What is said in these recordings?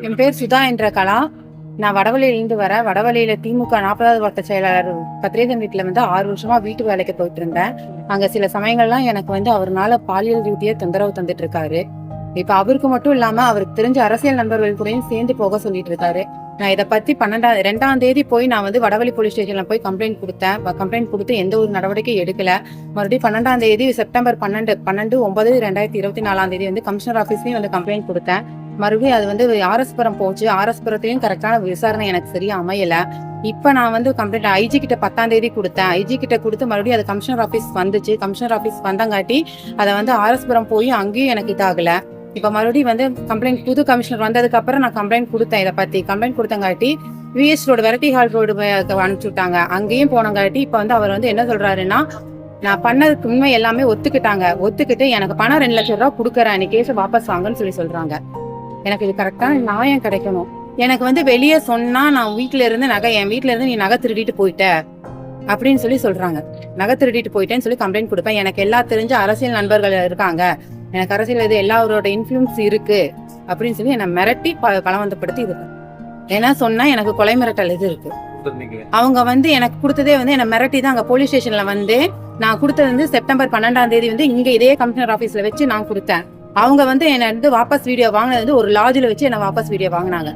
என் பேர் சுதா என்ற கலா. நான் வடவழியிலிருந்து வரேன். வடவழியில திமுக நாற்பதாவது வட்ட செயலாளர் பத்திரிகன் வீட்டுல வந்து ஆறு வருஷமா வீட்டு வேலைக்கு போயிட்டு இருந்தேன். அங்க சில சமயங்கள்லாம் எனக்கு வந்து அவர்னால பாலியல் ரீதியா தொந்தரவு தந்துட்டு இருக்காரு. இப்ப அவருக்கு மட்டும் இல்லாம அவருக்கு தெரிஞ்ச அரசியல் நண்பர்கள் கூடயும் சேர்ந்து போக சொல்லிட்டு இருக்காரு. நான் இதை பற்றி பன்னெண்டாம் ரெண்டாம் தேதி போய் நான் வந்து வடவழி போலீஸ் ஸ்டேஷனில் போய் கம்ப்ளைண்ட் கொடுத்தேன். கம்ப்ளைண்ட் கொடுத்து எந்த ஒரு நடவடிக்கையும் எடுக்கல. மறுபடியும் பன்னெண்டாம் தேதி செப்டம்பர் பன்னெண்டு பன்னெண்டு ஒன்பது ரெண்டாயிரத்தி இருபத்தி நாலாம் தேதி வந்து கமிஷனர் ஆஃபீஸ்லயும் வந்து கம்ப்ளைண்ட் கொடுத்தேன். மறுபடியும் அது வந்து ஆர்எஸ்புரம் போச்சு. ஆர்எஸ்புரத்தையும் கரெக்டான விசாரணை எனக்கு சரியா அமையல. இப்ப நான் வந்து கம்ப்ளைண்ட் ஐஜி கிட்ட பத்தாம் தேதி கொடுத்தேன். ஐஜி கிட்ட கொடுத்து மறுபடியும் அது கமிஷனர் ஆஃபீஸ் வந்துச்சு. கமிஷனர் ஆஃபீஸ் வந்தங்காட்டி அதை வந்து ஆர்எஸ்புரம் போய் அங்கேயும் எனக்கு இதாகல. இப்போ மறுபடியும் வந்து கம்ப்ளைண்ட் புது கமிஷனர் வந்ததுக்கு அப்புறம் நான் கம்ப்ளைண்ட் கொடுத்தேன் இதை பத்தி. Complaint கொடுத்தங்காட்டி VS road variety hall road அனுப்பிச்சு விட்டாங்க அங்கேயும் போனங்காட்டி இப்போ வந்து அவர் வந்து என்ன சொல்றாருன்னா நான் பண்ணதுக்கு உண்மை எல்லாமே ஒத்துக்கிட்டாங்க. ஒத்துக்கிட்டு எனக்கு பணம் ரெண்டு லட்சம் ரூபா கொடுக்குறேன். நீ கேஸை வாபஸ் வாங்கன்னு சொல்லி சொல்றாங்க. எனக்கு இது கரெக்டான நியாயம் கிடைக்கணும். எனக்கு வந்து வெளியே சொன்னா நான் வீட்டுல இருந்து நகை என் வீட்டுல இருந்து நீ நகை திருடிட்டு போயிட்ட அப்படின்னு சொல்லி சொல்றாங்க. நகை திருடிட்டு போயிட்டேன்னு சொல்லி கம்ப்ளைண்ட் கொடுப்பேன். எனக்கு எல்லா தெரிஞ்ச அரசியல் நண்பர்கள் இருக்காங்க. எனக்கு அரசியல் இது எல்லாரோட இன்ஃப்ளூயன்ஸ் இருக்கு அப்படின்னு சொல்லி என்னை மிரட்டி ப- பலவந்தப்படுத்தி இது ஏன்னா சொன்னா எனக்கு கொலை மிரட்டல் இது இருக்கு. அவங்க வந்து எனக்கு கொடுத்ததே வந்து என்ன மிரட்டி தான் அங்க போலீஸ் ஸ்டேஷன்ல வந்து நான் கொடுத்தது வந்து செப்டம்பர் பன்னெண்டாம் தேதி வந்து இங்க இதே கமிஷனர் ஆபீஸ்ல வச்சு நான் கொடுத்தேன். அவங்க வந்து என்ன வந்து வாபஸ் வீடியோ வாங்கினது வந்து ஒரு லாட்ஜில் வச்சு என்ன வாபஸ் வீடியோ வாங்கினாங்க.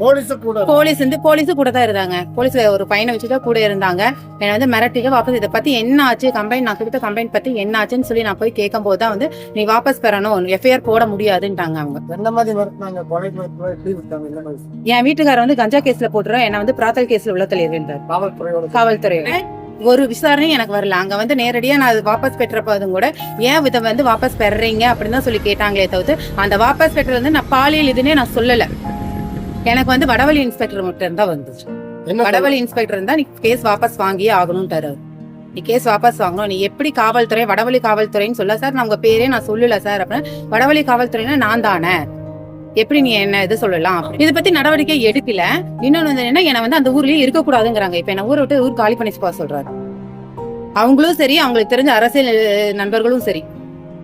போலீஸ் கூட போலீஸ் வந்து போலீஸ் கூட தான் இருந்தாங்க. போலீஸ் ஒரு பையனை வச்சு தான் கூட இருந்தாங்க. என்னை வந்து மிரட்டிட்டு வாபஸ் இதை பத்தி என்ன ஆச்சு? கம்ப்ளைண்ட் நான் கொடுத்த கம்ப்ளைண்ட் பத்தி என்ன ஆச்சுன்னு சொல்லி நான் போய் கேட்கும் போது தான் வந்து நீ வாபஸ் பெறணும் எஃப்ஐஆர் போட முடியாதுன்ட்டாங்க அவங்க. என் வீட்டுக்காரர் வந்து கஞ்சா கேஸ்ல போட்டுறோம் என்ன வந்து பிராத்தல் கேஸ்ல உள்ள தள்ளியிருந்தார் காவல்துறையோட. காவல்துறையில ஒரு விசாரணையும் எனக்கு வரல. அங்க வந்து நேரடியா நான் அது வாபஸ் பெற்றப்போதும் கூட ஏன் இதை வந்து வாபஸ் பெறீங்க அப்படின்னு தான் சொல்லி கேட்டாங்களே தவிர்த்து அந்த வாபஸ் பெற்றது வந்து நான் பாலியல் இதுன்னே நான் சொல்லல. எனக்கு வந்து வடவழி இன்ஸ்பெக்டர் மட்டும் தான் வந்துச்சு. வடவழி இன்ஸ்பெக்டர் இருந்தா நீ கேஸ் வாபஸ் வாங்கியே ஆகணும்ட்டாரு. நீ கேஸ் வாபஸ் வாங்கணும். நீ எப்படி காவல்துறை வடவழி காவல்துறைன்னு சொல்ல சார் நான் உங்க பேரே நான் சொல்லல சார் அப்படின்னு. வடவழி காவல்துறைனா நான் தானே? எப்படி நீ என்ன இது சொல்லலாம். இதை பத்தி நடவடிக்கை எடுக்கல. இன்னொன்னு வந்து என்ன என்ன வந்து அந்த ஊர்லயே இருக்கக்கூடாதுங்கிறாங்க. இப்ப என்ன ஊரை விட்டு ஊர் காலி பண்ணி போக சொல்றாரு. அவங்களும் சரி அவங்களுக்கு தெரிஞ்ச அரசியல் நண்பர்களும் சரி.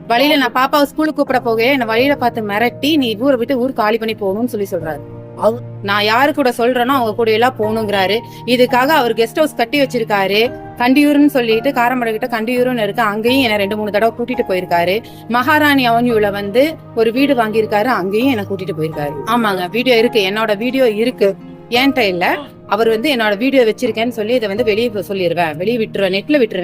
வழியில நான் பாப்பாவை ஸ்கூலுக்கு கூப்பிட போக என்ன வழியில பார்த்து மிரட்டி நீ ஊரை விட்டு ஊர் காலி பண்ணி போகணும்னு சொல்லி சொல்றாரு. அவ- நான் யாரு கூட சொல்றேனோ அவங்க கூட எல்லாம் போகணுங்கிறாரு. இதுக்காக அவர் கெஸ்ட் ஹவுஸ் கட்டி வச்சிருக்காரு. கண்டியூர்னு சொல்லிட்டு காரமடை கிட்ட கண்டியூர்னு இருக்கு. அங்கேயும் என்ன ரெண்டு மூணு தடவை கூட்டிட்டு போயிருக்காரு. மகாராணி அவன்யூல வந்து ஒரு வீடு வாங்கியிருக்காரு. அங்கேயும் என்ன கூட்டிட்டு போயிருக்காரு. ஆமாங்க வீடியோ இருக்கு. என்னோட வீடியோ இருக்கு. ஏன்ட்ட இல்ல. அவர் வந்து என்னோட வீடியோ வச்சிருக்கேன்னு சொல்லி இதை வந்து வெளியே சொல்லிடுவேன் வெளியே விட்டுருவேன். நெட்ல விட்டுருவேன்.